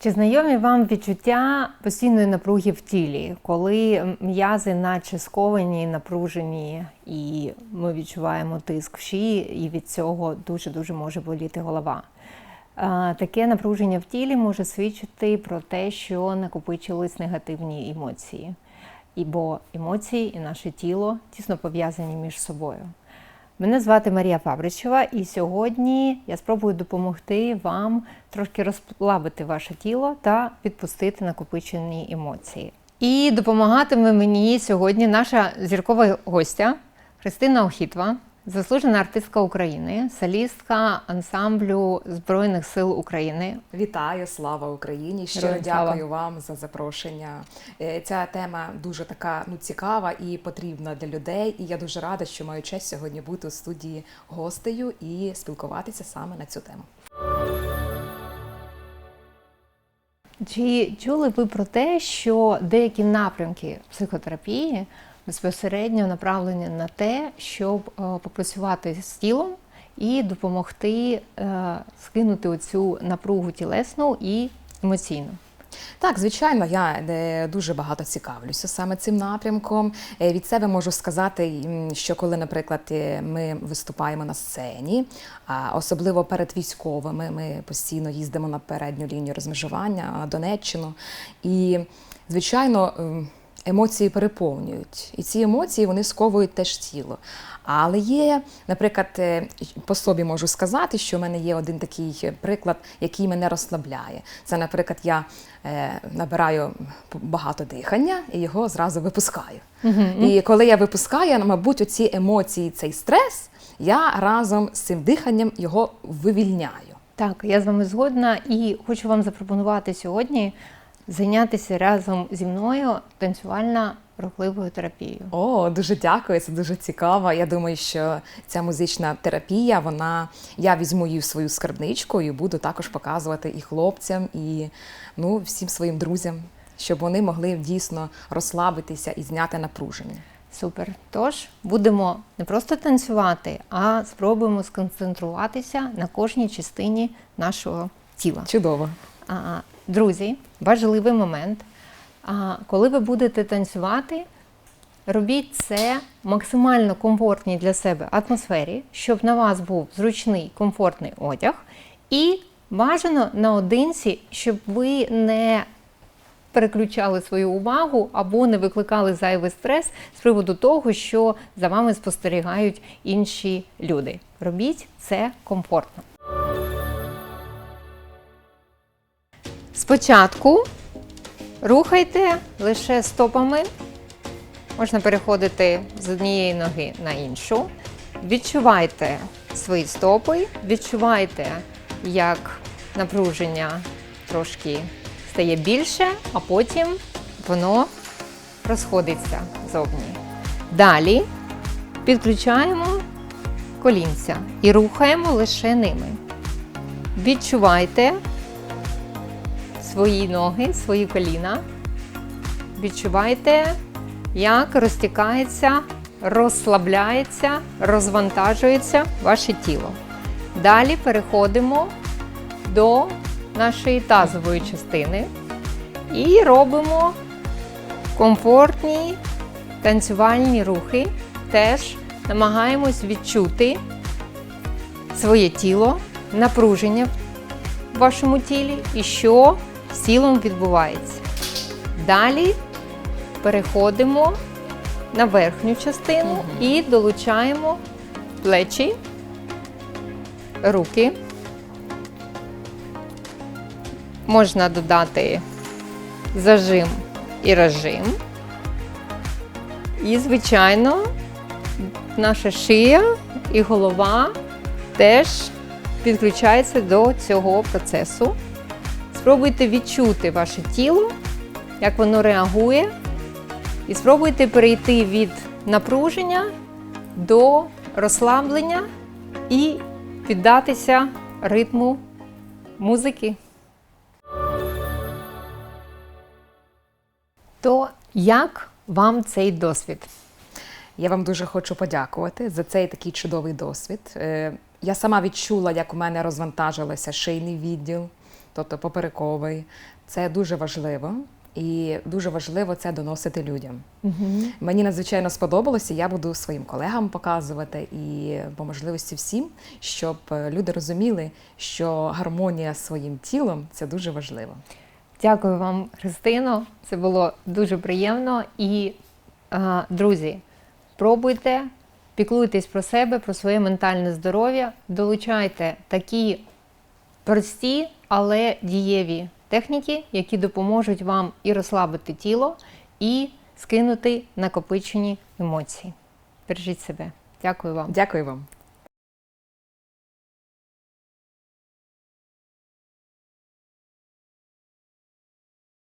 Чи знайомі вам відчуття постійної напруги в тілі, коли м'язи наче сковані, напружені, і ми відчуваємо тиск в шиї, і від цього дуже-дуже може боліти голова? Таке напруження в тілі може свідчити про те, що накопичились негативні емоції. Бо емоції і наше тіло тісно пов'язані між собою. Мене звати Марія Фабричева, і сьогодні я спробую допомогти вам трошки розплавити ваше тіло та відпустити накопичені емоції. І допомагатиме мені сьогодні наша зіркова гостя Христина Охітва, заслужена артистка України, солістка ансамблю Збройних сил України. Вітаю, слава Україні! Щиро слава. дякую вам за запрошення. Е, Ця тема дуже така ну цікава і потрібна для людей. І я дуже рада, що маю честь сьогодні бути у студії гостею і спілкуватися саме на цю тему. Чи чули ви про те, що деякі напрямки психотерапії безпосередньо направлені на те, щоб е, попрацювати з тілом і допомогти е, скинути оцю напругу тілесну і емоційну? Так, звичайно, я е, дуже багато цікавлюся саме цим напрямком. Е, Від себе можу сказати, що коли, наприклад, е, ми виступаємо на сцені, особливо перед військовими, ми постійно їздимо на передню лінію розмежування, Донеччину. І, звичайно, емоції переповнюють. І ці емоції вони сковують теж тіло. Але є, наприклад, е, по собі можу сказати, що в мене є один такий приклад, який мене розслабляє. Це, наприклад, я е, набираю багато дихання і його зразу випускаю. І коли я випускаю, мабуть, оці емоції, цей стрес, я разом з цим диханням його вивільняю. Так, я з вами згодна і хочу вам запропонувати сьогодні зайнятися разом зі мною танцювально-рухливою терапією. О, дуже дякую, це дуже цікаво. Я думаю, що ця музична терапія, вона я візьму її в свою скарбничку і буду також показувати і хлопцям, і ну, всім своїм друзям, щоб вони могли дійсно розслабитися і зняти напруження. Супер. Тож будемо не просто танцювати, а спробуємо сконцентруватися на кожній частині нашого тіла. Чудово. А, друзі, важливий момент. Коли ви будете танцювати, робіть це максимально комфортній для себе атмосфері, щоб на вас був зручний, комфортний одяг, і бажано наодинці, щоб ви не переключали свою увагу або не викликали зайвий стрес з приводу того, що за вами спостерігають інші люди. Робіть це комфортно. Спочатку рухайте лише стопами. Можна переходити з однієї ноги на іншу. Відчувайте свої стопи, відчувайте, як напруження трошки стає більше, а потім воно розходиться зовні. Далі підключаємо колінця і рухаємо лише ними. Відчувайте свої ноги, свої коліна. Відчувайте, як розтікається, розслабляється, розвантажується ваше тіло. Далі переходимо до нашої тазової частини і робимо комфортні танцювальні рухи. Теж намагаємось відчути своє тіло, напруження в вашому тілі і що з тілом відбувається. Далі переходимо на верхню частину і долучаємо плечі, руки. Можна додати зажим і розжим. І, звичайно, наша шия і голова теж підключається до цього процесу. Спробуйте відчути ваше тіло, як воно реагує, і спробуйте перейти від напруження до розслаблення і піддатися ритму музики. То як вам цей досвід? Я вам дуже хочу подякувати за цей такий чудовий досвід. Е, Я сама відчула, як у мене розвантажилося шийний відділ. Тобто поперековий. Це дуже важливо. І дуже важливо це доносити людям. Мені надзвичайно сподобалося. Я буду своїм колегам показувати і по можливості всім, щоб е, люди розуміли, що гармонія з своїм тілом це дуже важливо. Дякую вам, Христино. Це було дуже приємно. І, е, друзі, пробуйте, піклуйтесь про себе, про своє ментальне здоров'я, долучайте такі прості, але дієві техніки, які допоможуть вам і розслабити тіло, і скинути накопичені емоції. Бережіть себе. Дякую вам. Дякую вам.